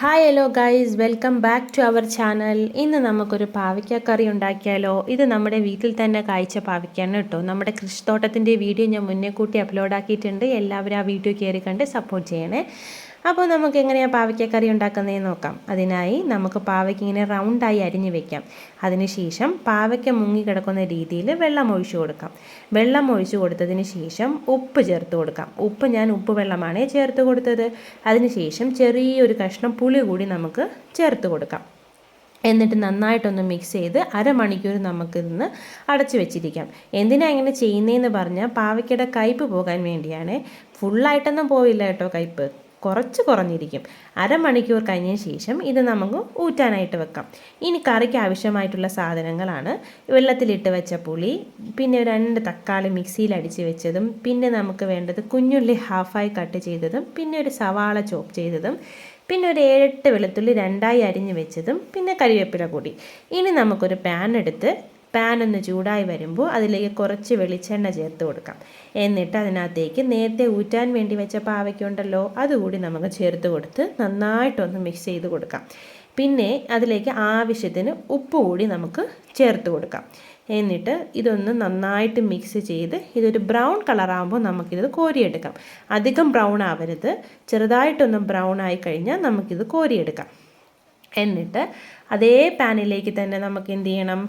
Hi hello guys welcome back to our channel ഇന്ന് നമുക്കൊരു പാവയ്ക്ക കറി ഉണ്ടാക്കിയാലോ? ഇത് നമ്മുടെ വീട്ടിൽ തന്നെ കായ്ച്ച പാവയ്ക്കാണ് കേട്ടോ. നമ്മുടെ കൃഷിത്തോട്ടത്തിന്റെ വീഡിയോ ഞാൻ മുന്നേ കൂട്ടി അപ്ലോഡ് ആക്കിയിട്ടുണ്ട്. എല്ലാവരും ആ വീഡിയോ കയറി കണ്ട് സപ്പോർട്ട് ചെയ്യണേ. അപ്പോൾ നമുക്ക് എങ്ങനെയാണ് പാവയ്ക്കക്കറി ഉണ്ടാക്കുന്നതെന്ന് നോക്കാം. അതിനായി നമുക്ക് പാവയ്ക്ക് ഇങ്ങനെ റൗണ്ടായി അരിഞ്ഞ് വെക്കാം. അതിനുശേഷം പാവയ്ക്ക മുങ്ങി കിടക്കുന്ന രീതിയിൽ വെള്ളം ഒഴിച്ചു കൊടുക്കാം. വെള്ളം ഒഴിച്ചു കൊടുത്തതിന് ശേഷം ഉപ്പ് ചേർത്ത് കൊടുക്കാം. ഉപ്പ് ഞാൻ ഉപ്പ് വെള്ളമാണ് ചേർത്ത് കൊടുത്തത്. അതിനുശേഷം ചെറിയൊരു കഷ്ണം പുളി കൂടി നമുക്ക് ചേർത്ത് കൊടുക്കാം. എന്നിട്ട് നന്നായിട്ടൊന്ന് മിക്സ് ചെയ്ത് അരമണിക്കൂർ നമുക്കിന്ന് അടച്ചു വെച്ചിരിക്കാം. എന്തിനാണ് ഇങ്ങനെ ചെയ്യുന്നതെന്ന് പറഞ്ഞാൽ പാവയ്ക്കയുടെ കയ്പ് പോകാൻ വേണ്ടിയാണ്. ഫുള്ളായിട്ടൊന്നും പോവില്ല കേട്ടോ കയ്പ്പ് കുറച്ച് കുറഞ്ഞിരിക്കും. അരമണിക്കൂർ കഴിഞ്ഞ ശേഷം ഇത് നമുക്ക് ഊറ്റാനായിട്ട് വെക്കാം. ഇനി കറിക്ക് ആവശ്യമായിട്ടുള്ള സാധനങ്ങളാണ്. വെള്ളത്തിലിട്ട് വെച്ച പുളി പിന്നെ രണ്ട് തക്കാളി മിക്സിയിൽ അടിച്ച് വെച്ചതും പിന്നെ നമുക്ക് വേണ്ടത് കുഞ്ഞുള്ളി ഹാഫായി കട്ട് ചെയ്തതും പിന്നെ ഒരു സവാള ചോപ്പ് ചെയ്തതും പിന്നെ ഒരു ഏഴെട്ട് വെളുത്തുള്ളി രണ്ടായി അരിഞ്ഞ് വെച്ചതും പിന്നെ കറിവേപ്പില കൂടി. ഇനി നമുക്കൊരു പാൻ എടുത്ത് പാൻ ഒന്ന് ചൂടായി വരുമ്പോൾ അതിലേക്ക് കുറച്ച് വെളിച്ചെണ്ണ ചേർത്ത് കൊടുക്കാം. എന്നിട്ട് അതിനകത്തേക്ക് നേരത്തെ ഊറ്റാൻ വേണ്ടി വെച്ച പാവയ്ക്കുണ്ടല്ലോ അതുകൂടി നമുക്ക് ചേർത്ത് കൊടുത്ത് നന്നായിട്ടൊന്ന് മിക്സ് ചെയ്ത് കൊടുക്കാം. പിന്നെ അതിലേക്ക് ആവശ്യത്തിന് ഉപ്പ് കൂടി നമുക്ക് ചേർത്ത് കൊടുക്കാം. എന്നിട്ട് ഇതൊന്ന് നന്നായിട്ട് മിക്സ് ചെയ്ത് ഇതൊരു ബ്രൗൺ കളറാകുമ്പോൾ നമുക്കിത് കോരിയെടുക്കാം. അധികം ബ്രൗൺ ആവരുത്. ചെറുതായിട്ടൊന്ന് ബ്രൗൺ ആയി കഴിഞ്ഞാൽ നമുക്കിത് കോരിയെടുക്കാം. എന്നിട്ട് അതേ പാനിലേക്ക് തന്നെ നമുക്ക് എന്ത് ചെയ്യണം?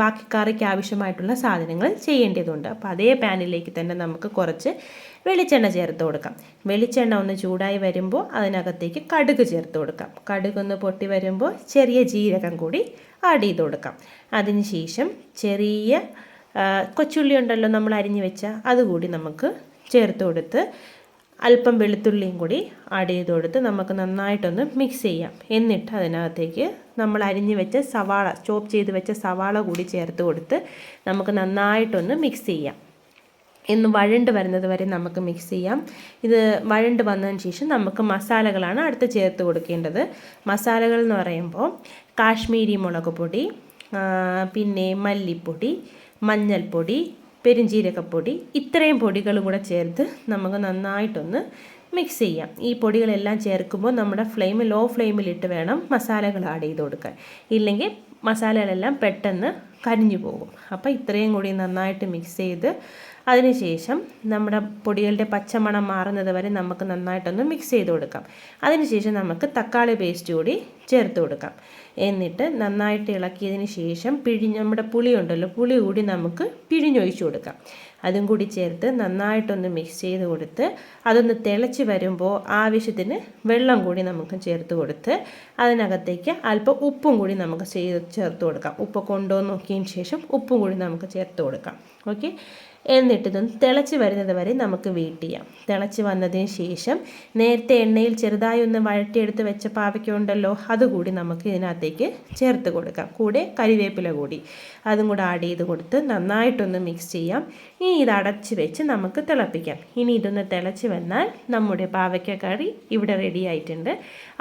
ബാക്കി കറിക്ക് ആവശ്യമായിട്ടുള്ള സാധനങ്ങൾ ചെയ്യേണ്ടതുണ്ട്. അപ്പോൾ അതേ പാനിലേക്ക് തന്നെ നമുക്ക് കുറച്ച് വെളിച്ചെണ്ണ ചേർത്ത് കൊടുക്കാം. വെളിച്ചെണ്ണ ഒന്ന് ചൂടായി വരുമ്പോൾ അതിനകത്തേക്ക് കടുക് ചേർത്ത് കൊടുക്കാം. കടുക് ഒന്ന് പൊട്ടി വരുമ്പോൾ ചെറിയ ജീരകം കൂടി ആഡ് ചെയ്ത് കൊടുക്കാം. അതിനുശേഷം ചെറിയ കൊച്ചുള്ളി ഉണ്ടല്ലോ നമ്മൾ അരിഞ്ഞു വെച്ച അതുകൂടി നമുക്ക് ചേർത്ത് കൊടുത്ത് അല്പം വെളുത്തുള്ളിയും കൂടി ആഡ് ചെയ്ത് കൊടുത്ത് നമുക്ക് നന്നായിട്ടൊന്ന് മിക്സ് ചെയ്യാം. എന്നിട്ട് അതിനകത്തേക്ക് നമ്മൾ അരിഞ്ഞു വെച്ച സവാള ചോപ്പ് ചെയ്ത് വെച്ച സവാള കൂടി ചേർത്ത് കൊടുത്ത് നമുക്ക് നന്നായിട്ടൊന്ന് മിക്സ് ചെയ്യാം. ഇന്ന് വഴണ്ട് വരുന്നത് വരെ നമുക്ക് മിക്സ് ചെയ്യാം. ഇത് വഴണ്ട് വന്നതിന് ശേഷം നമുക്ക് മസാലകളാണ് അടുത്ത് ചേർത്ത് കൊടുക്കേണ്ടത്. മസാലകൾ എന്ന് പറയുമ്പോൾ കാശ്മീരി മുളക് പൊടി പിന്നെ മല്ലിപ്പൊടി മഞ്ഞൾപ്പൊടി പെരുംജീരകപ്പൊടി ഇത്രയും പൊടികൾ കൂടെ ചേർത്ത് നമുക്ക് നന്നായിട്ടൊന്ന് മിക്സ് ചെയ്യാം. ഈ പൊടികളെല്ലാം ചേർക്കുമ്പോൾ നമ്മുടെ ഫ്ലെയിം ലോ ഫ്ലെയിമിലിട്ട് വേണം മസാലകൾ ആഡ് ചെയ്ത് കൊടുക്കാൻ. ഇല്ലെങ്കിൽ മസാലകളെല്ലാം പെട്ടെന്ന് കരിഞ്ഞു പോകും. അപ്പോൾ ഇത്രയും കൂടി നന്നായിട്ട് മിക്സ് ചെയ്ത് അതിനുശേഷം നമ്മുടെ പൊടികളുടെ പച്ചമണം മാറുന്നത് വരെ നമുക്ക് നന്നായിട്ടൊന്ന് മിക്സ് ചെയ്ത് കൊടുക്കാം. അതിനുശേഷം നമുക്ക് തക്കാളി പേസ്റ്റ് കൂടി ചേർത്ത് കൊടുക്കാം. എന്നിട്ട് നന്നായിട്ട് ഇളക്കിയതിന് ശേഷം പിഴിഞ്ഞ് നമ്മുടെ പുളി ഉണ്ടല്ലോ പുളി കൂടി നമുക്ക് പിഴിഞ്ഞൊഴിച്ചു കൊടുക്കാം. അതും കൂടി ചേർത്ത് നന്നായിട്ടൊന്ന് മിക്സ് ചെയ്ത് കൊടുത്ത് അതൊന്ന് തിളച്ച് വരുമ്പോൾ ആവശ്യത്തിന് വെള്ളം കൂടി നമുക്ക് ചേർത്ത് കൊടുത്ത് അതിനകത്തേക്ക് അല്പം ഉപ്പും കൂടി നമുക്ക് ചേർത്ത് കൊടുക്കാം. ഉപ്പ് കൊണ്ടുവന്ന് നോക്കിയതിന് ശേഷം ഉപ്പും കൂടി നമുക്ക് ചേർത്ത് കൊടുക്കാം. ഓക്കെ എന്നിട്ട് തിളച്ച് വരുന്നത് വരെ നമുക്ക് വെയിറ്റ് ചെയ്യാം. തിളച്ച് വന്നതിന് ശേഷം നേരത്തെ എണ്ണയിൽ ചെറുതായി ഒന്ന് വഴറ്റിയെടുത്ത് വെച്ച പാവയ്ക്കുണ്ടല്ലോ അതുകൂടി നമുക്ക് ഇതിനകത്തേക്ക് ചേർത്ത് കൊടുക്കാം. കൂടെ കരിവേപ്പില കൂടി. അതും കൂടെ ആഡ് ചെയ്ത് കൊടുത്ത് നന്നായിട്ടൊന്ന് മിക്സ് ചെയ്യാം. ഇനി ഇത് അടച്ച് വെച്ച് നമുക്ക് തിളപ്പിക്കാം. ഇനി ഇതൊന്ന് തിളച്ച് വന്നാൽ നമ്മുടെ പാവയ്ക്ക കറി ഇവിടെ റെഡി ആയിട്ടുണ്ട്.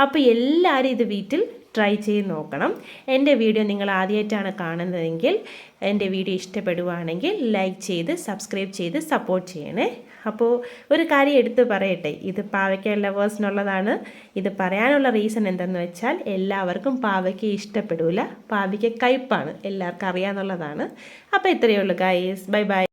അപ്പോൾ എല്ലാവരും ഇത് വീട്ടിൽ ട്രൈ ചെയ്ത് നോക്കണം. എന്റെ വീഡിയോ നിങ്ങൾ ആദ്യമായിട്ടാണ് കാണുന്നതെങ്കിൽ എന്റെ വീഡിയോ ഇഷ്ടപ്പെടുവാണെങ്കിൽ ലൈക്ക് ചെയ്ത് സബ്സ്ക്രൈബ് ചെയ്ത് സപ്പോർട്ട് ചെയ്യണേ. അപ്പോൾ ഒരു കാര്യം എടുത്ത് പറയട്ടെ. ഇത് പാവയ്ക്ക ലവേഴ്സിനുള്ളതാണ് ഇത് പറയാനുള്ള റീസൺ എന്തെന്ന് വെച്ചാൽ എല്ലാവർക്കും പാവയ്ക്ക ഇഷ്ടപ്പെടില്ല പാവയ്ക്ക കയ്പ്പാണ് എല്ലാവർക്കും അറിയാമെന്നുള്ളതാണ് അപ്പോൾ ഇത്രയേ ഉള്ളൂ ഗൈസ് ബൈ ബൈ